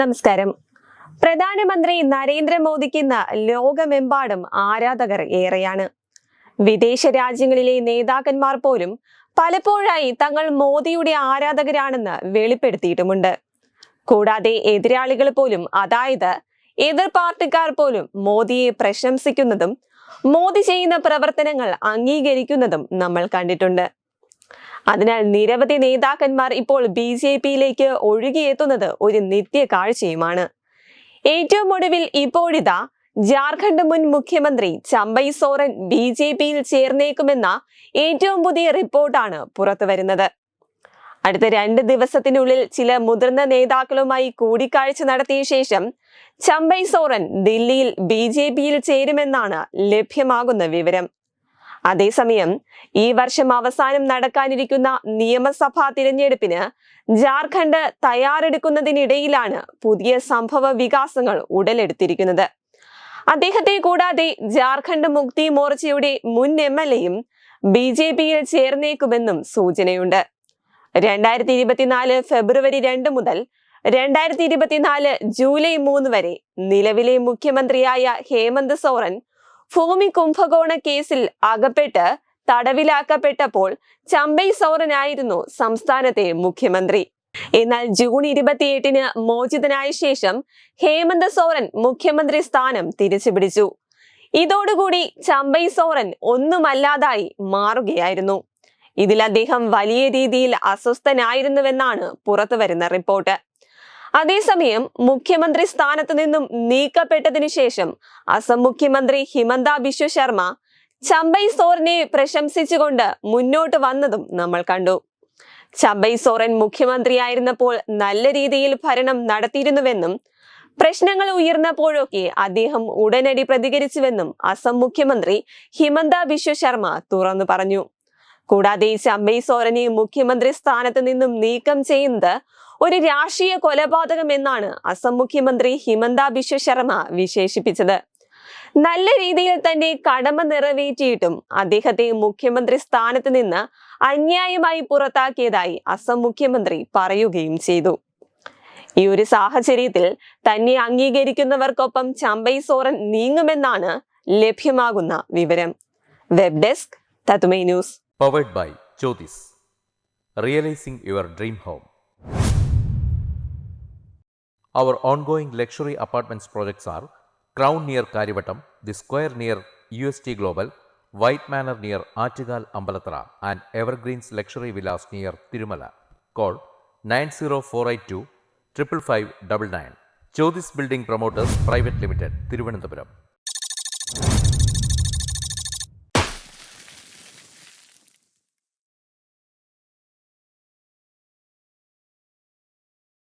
നമസ്കാരം. പ്രധാനമന്ത്രി നരേന്ദ്രമോദിക്ക് ഇന്ന് ലോകമെമ്പാടും ആരാധകർ ഏറെയാണ്. വിദേശ രാജ്യങ്ങളിലെ നേതാക്കന്മാർ പോലും പലപ്പോഴായി തങ്ങൾ മോദിയുടെ ആരാധകരാണെന്ന് വെളിപ്പെടുത്തിയിട്ടുമുണ്ട്. കൂടാതെ എതിരാളികൾ പോലും അതായത് എതിർ പാർട്ടിക്കാർ പോലും മോദിയെ പ്രശംസിക്കുന്നതും മോദി ചെയ്യുന്ന പ്രവർത്തനങ്ങൾ അംഗീകരിക്കുന്നതും നമ്മൾ കണ്ടിട്ടുണ്ട്. അതിനാൽ നിരവധി നേതാക്കന്മാർ ഇപ്പോൾ ബി ജെ പിയിലേക്ക് ഒഴുകിയെത്തുന്നത് ഒരു നിത്യ കാഴ്ചയുമാണ്. ഏറ്റവും ഒടുവിൽ ഇപ്പോഴിതാ ജാർഖണ്ഡ് മുൻ മുഖ്യമന്ത്രി ചമ്പൈ സോറൻ ബി ജെ പിയിൽ ചേർന്നേക്കുമെന്ന ഏറ്റവും പുതിയ റിപ്പോർട്ടാണ് പുറത്തുവരുന്നത്. അടുത്ത രണ്ട് ദിവസത്തിനുള്ളിൽ ചില മുതിർന്ന നേതാക്കളുമായി കൂടിക്കാഴ്ച നടത്തിയ ശേഷം ചമ്പൈ സോറൻ ദില്ലിയിൽ ബി ജെ പിയിൽ ചേരുമെന്നാണ് ലഭ്യമാകുന്ന വിവരം. അതേസമയം ഈ വർഷം അവസാനം നടക്കാനിരിക്കുന്ന നിയമസഭാ തിരഞ്ഞെടുപ്പിന് ജാർഖണ്ഡ് തയ്യാറെടുക്കുന്നതിനിടയിലാണ് പുതിയ സംഭവ വികാസങ്ങൾ ഉടലെടുത്തിരിക്കുന്നത്. അദ്ദേഹത്തെ കൂടാതെ ജാർഖണ്ഡ് മുക്തി മോർച്ചയുടെ മുൻ എം എൽ എയും ബി ജെ പിയിൽ ചേർന്നേക്കുമെന്നും സൂചനയുണ്ട്. രണ്ടായിരത്തി ഇരുപത്തിനാല് ഫെബ്രുവരി രണ്ട് മുതൽ രണ്ടായിരത്തി ഇരുപത്തിനാല് ജൂലൈ മൂന്ന് വരെ നിലവിലെ മുഖ്യമന്ത്രിയായ ഹേമന്ത് സോറൻ ഭൂമി കുംഭകോണ കേസിൽ അകപ്പെട്ട് തടവിലാക്കപ്പെട്ടപ്പോൾ ചമ്പൈ സൗറനായിരുന്നു സംസ്ഥാനത്തെ മുഖ്യമന്ത്രി. എന്നാൽ ജൂൺ ഇരുപത്തിയെട്ടിന് മോചിതനായ ശേഷം ഹേമന്ത് സോറൻ മുഖ്യമന്ത്രി സ്ഥാനം തിരിച്ചുപിടിച്ചു. ഇതോടുകൂടി ചമ്പൈ സോറൻ ഒന്നുമല്ലാതായി മാറുകയായിരുന്നു. ഇതിൽ അദ്ദേഹം വലിയ രീതിയിൽ അസ്വസ്ഥനായിരുന്നുവെന്നാണ് പുറത്തുവരുന്ന റിപ്പോർട്ട്. അതേസമയം മുഖ്യമന്ത്രി സ്ഥാനത്ത് നിന്നും നീക്കപ്പെട്ടതിനു ശേഷം അസം മുഖ്യമന്ത്രി ഹിമന്ത ബിശ്വ ശർമ്മ ചമ്പൈ സോറിനെ പ്രശംസിച്ചുകൊണ്ട് മുന്നോട്ട് വന്നതും നമ്മൾ കണ്ടു. ചമ്പൈ സോറൻ മുഖ്യമന്ത്രിയായിരുന്നപ്പോൾ നല്ല രീതിയിൽ ഭരണം നടത്തിയിരുന്നുവെന്നും പ്രശ്നങ്ങൾ ഉയർന്നപ്പോഴൊക്കെ അദ്ദേഹം ഉടനടി പ്രതികരിച്ചുവെന്നും അസം മുഖ്യമന്ത്രി ഹിമന്ത ബിശ്വ ശർമ്മ തുറന്നു പറഞ്ഞു. കൂടാതെ ചമ്പൈ സോറനെ മുഖ്യമന്ത്രി സ്ഥാനത്ത് നിന്നും നീക്കം ചെയ്യുന്നത് ഒരു രാഷ്ട്രീയ കൊലപാതകം എന്നാണ് അസം മുഖ്യമന്ത്രി ഹിമന്ത ബിശ്വ ശർമ്മ വിശേഷിപ്പിച്ചത്. നല്ല രീതിയിൽ തന്റെ കടമ നിറവേറ്റിയിട്ടും അദ്ദേഹത്തെ മുഖ്യമന്ത്രി സ്ഥാനത്ത് നിന്ന് അന്യായമായി പുറത്താക്കിയതായി അസം മുഖ്യമന്ത്രി പറയുകയും ചെയ്തു. ഈ ഒരു സാഹചര്യത്തിൽ തന്നെ അംഗീകരിക്കുന്നവർക്കൊപ്പം ചമ്പൈ സോറൻ നീങ്ങുമെന്നാണ് ലഭ്യമാകുന്ന വിവരം. വെബ് ഡെസ്ക് തത്തുമൈ news powered by Jyothis realising your dream home. Our ongoing luxury apartments projects are Crown near Karivatam, The Square near UST Global, White Manor near Artigal Ambalatra, and Evergreens Luxury Villas near Tirumala. Call 90482 55599. Jyotis Building Promoters Private Limited, Thiruvananthapuram.